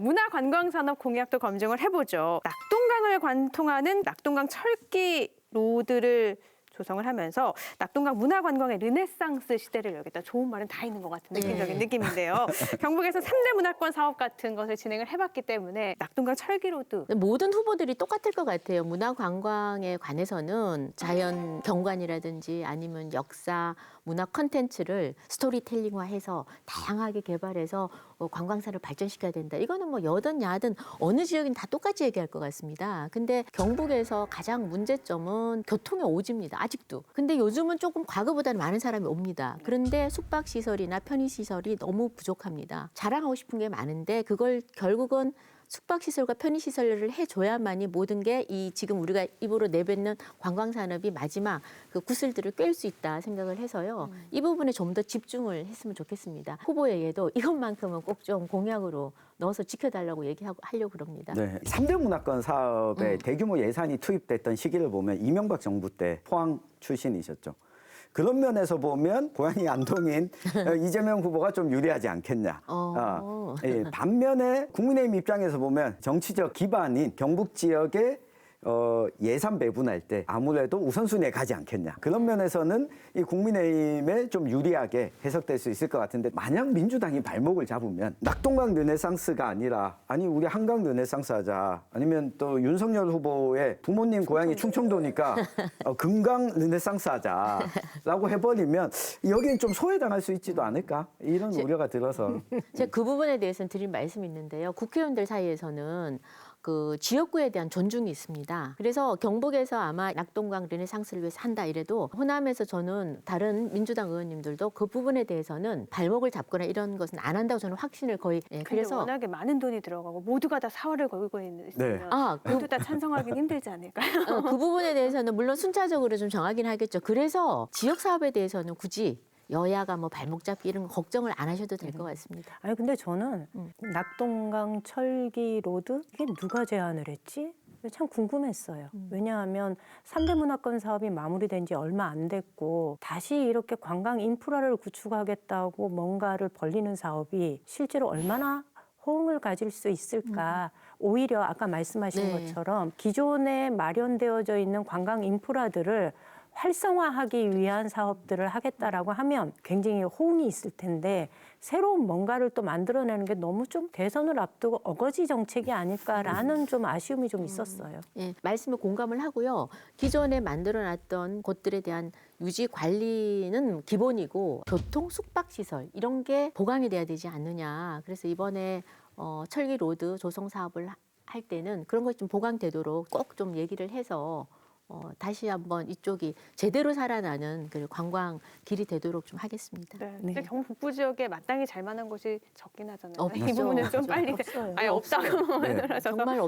문화관광산업 공약도 검증을 해보죠. 낙동강을 관통하는 낙동강 철기 로드를 조성을 하면서 낙동강 문화관광의 르네상스 시대를 열겠다. 좋은 말은 다 있는 것 같은 느낌적인 네. 느낌인데요. 경북에서 삼대 문화권 사업 같은 것을 진행을 해봤기 때문에 낙동강 철기 로드 근데 모든 후보들이 똑같을 것 같아요. 문화 관광에 관해서는 자연 경관이라든지 아니면 역사, 문화 컨텐츠를 스토리텔링화해서 다양하게 개발해서 어, 관광사를 발전시켜야 된다. 이거는 뭐 여든 야든 어느 지역인 다 똑같이 얘기할 것 같습니다. 근데 경북에서 가장 문제점은 교통의 오지입니다. 아직도. 근데 요즘은 조금 과거보다는 많은 사람이 옵니다. 그런데 숙박 시설이나 편의 시설이 너무 부족합니다. 자랑하고 싶은 게 많은데 그걸 결국은 숙박시설과 편의시설을 해줘야만이 모든 게 이 지금 우리가 입으로 내뱉는 관광산업이 마지막 그 구슬들을 꿰일 수 있다 생각을 해서요. 이 부분에 좀 더 집중을 했으면 좋겠습니다. 후보에게도 이것만큼은 꼭 좀 공약으로 넣어서 지켜달라고 얘기하고 하려고 그럽니다. 네. 3대 문화권 사업에 음. 대규모 예산이 투입됐던 시기를 보면 이명박 정부 때 포항 출신이셨죠. 그런 면에서 보면 고향이 안동인 어, 이재명 후보가 좀 유리하지 않겠냐. 어. 어, 예, 반면에 국민의힘 입장에서 보면 정치적 기반인 경북 지역의 어, 예산 배분할 때 아무래도 우선순위에 가지 않겠냐. 그런 면에서는 이 국민의힘에 좀 유리하게 해석될 수 있을 것 같은데 만약 민주당이 발목을 잡으면 낙동강 르네상스가 아니라 아니 우리 한강 르네상스 하자 아니면 또 윤석열 후보의 부모님 고향이 충청도니까 어, 금강 르네상스 하자라고 해버리면 여기는 좀 소외당할 수 있지도 않을까 이런 제- 우려가 들어서 제가 그 부분에 대해서는 드린 말씀이 있는데요. 국회의원들 사이에서는 그 지역구에 대한 존중이 있습니다. 그래서 경북에서 아마 낙동강 르네상스를 위해서 한다 이래도 호남에서 저는 다른 민주당 의원님들도 그 부분에 대해서는 발목을 잡거나 이런 것은 안 한다고 저는 확신을 거의 예, 그래서 워낙에 많은 돈이 들어가고 모두가 다 사활을 걸고 있는 있으면 아, 그- 모두 다 찬성하기 는 힘들지 않을까요? 어, 그 부분에 대해서는 물론 순차적으로 좀 정하긴 하겠죠. 그래서 지역 사업에 대해서는 굳이 여야가 뭐 발목 잡기 이런 거 걱정을 안 하셔도 될 것 같습니다. 아니 근데 저는 음. 낙동강 철기 로드 이게 누가 제안을 했지? 참 궁금했어요. 음. 왜냐하면 삼대 문화권 사업이 마무리된 지 얼마 안 됐고 다시 이렇게 관광 인프라를 구축하겠다고 뭔가를 벌리는 사업이 실제로 얼마나 호응을 가질 수 있을까? 오히려 아까 말씀하신 네. 것처럼 기존에 마련되어져 있는 관광 인프라들을 활성화하기 위한 사업들을 하겠다라고 하면 굉장히 호응이 있을 텐데 새로운 뭔가를 또 만들어내는 게 너무 좀 대선을 앞두고 어거지 정책이 아닐까라는 좀 아쉬움이 좀 있었어요. 예, 말씀에 공감을 하고요. 기존에 만들어놨던 곳들에 대한 유지 관리는 기본이고 교통 숙박 시설 이런 게 보강이 돼야 되지 않느냐. 그래서 이번에 어, 철기 로드 조성 사업을 하- 할 때는 그런 것이 좀 보강되도록 꼭 좀 얘기를 해서 어, 다시 한번 이쪽이 제대로 살아나는 그 관광 길이 되도록 좀 하겠습니다. 네. 근데 네. 경북 북부 지역에 마땅히 잘 만한 곳이 적긴 하잖아요. 이 없죠. 부분은 좀 없죠. 빨리 없어요. 아예 없다고 네. 말하셔서 정말 없